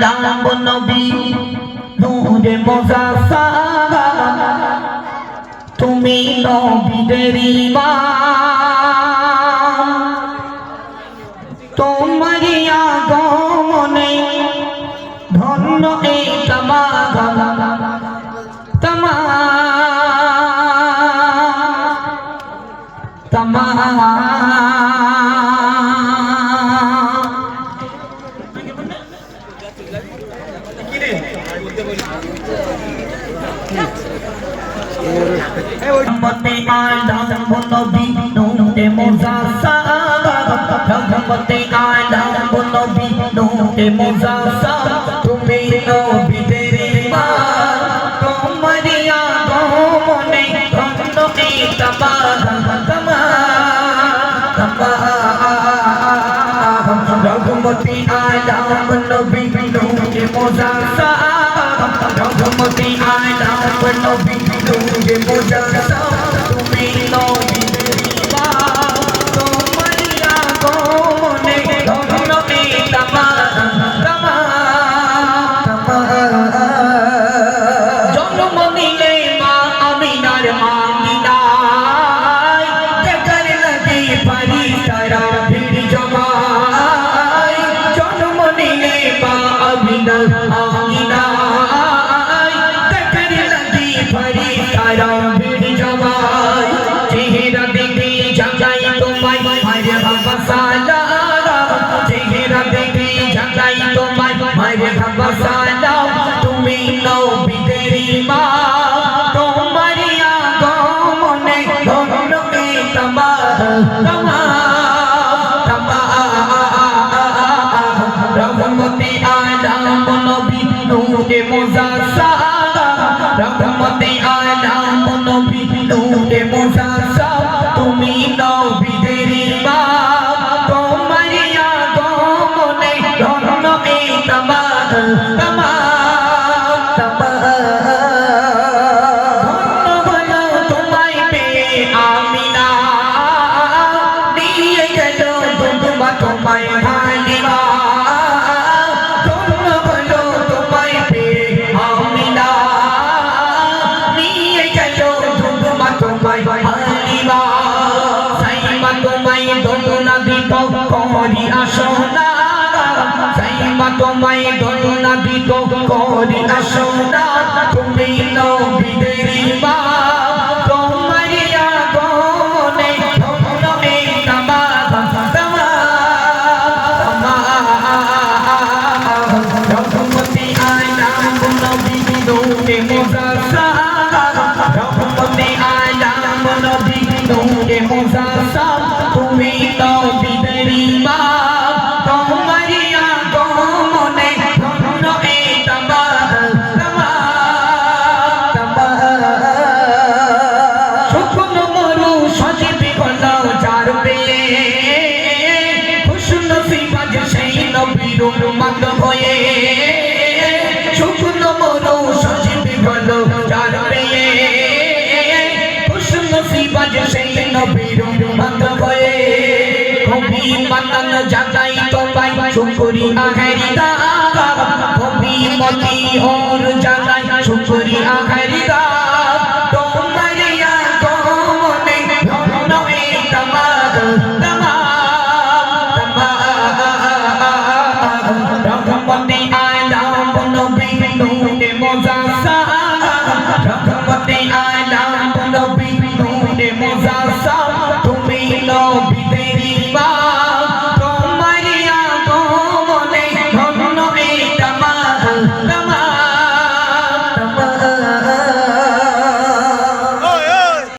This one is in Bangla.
রাম নবী নূরে তুমি নবীদের তোমার আগমনে ধন্য এই তামাম তামাম তামাম রহমতে আলম নবী নূরে মুজাসা রহমতে আলম নবী নূরে মুজাসা তুমি নবীদের ইমাম তোমার আগমনে ধন্য এই তামাম তামাম তামাম রহমতে আলম নবী নূরে মুজাসা রহমতে আলম নবী নূরে মুজাসা তুমি নবীদের ইমাম রহমতে আলম নবী নূরে মুজাসা রহমতে আলম নবী নূরে মুজাসা সাইমা তোমায় দোলনা দিত করি আসনা তুমি নবীদের ইমাম তোমার আগমনে ধন্য এই তামাম তামাম নবী নূরে মুজাসা রহমতে আলাম নবী নূরে মুজাসা মত হয়ে শুকনো মরু সজীবী হলো যার পেয়ে খুশন সিবাজ সেই নবীর মত হয়ে কবি মাতান জাগাই তোমায় শুকরিয়া হেরিদা কবি মতি ওর contém